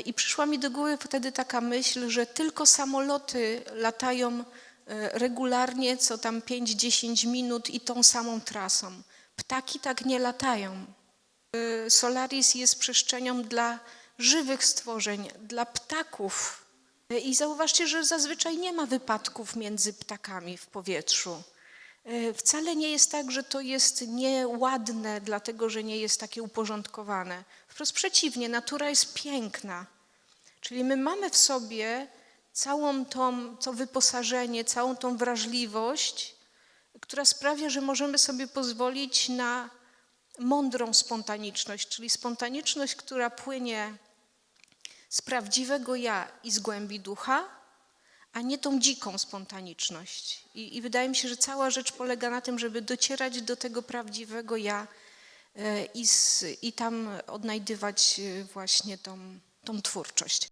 I przyszła mi do głowy wtedy taka myśl, że tylko samoloty latają e, regularnie, co tam 5-10 minut i tą samą trasą. Ptaki tak nie latają. E, Solaris jest przestrzenią dla żywych stworzeń, dla ptaków. E, I zauważcie, że zazwyczaj nie ma wypadków między ptakami w powietrzu. E, Wcale nie jest tak, że to jest nieładne, dlatego że nie jest takie uporządkowane. Wprost przeciwnie, natura jest piękna. Czyli my mamy w sobie całą tą, to wyposażenie, całą tą wrażliwość, która sprawia, że możemy sobie pozwolić na mądrą spontaniczność, czyli spontaniczność, która płynie z prawdziwego ja i z głębi ducha, a nie tą dziką spontaniczność. I, I wydaje mi się, że cała rzecz polega na tym, żeby docierać do tego prawdziwego ja e, i, z, i tam odnajdywać e, właśnie tą, tą twórczość.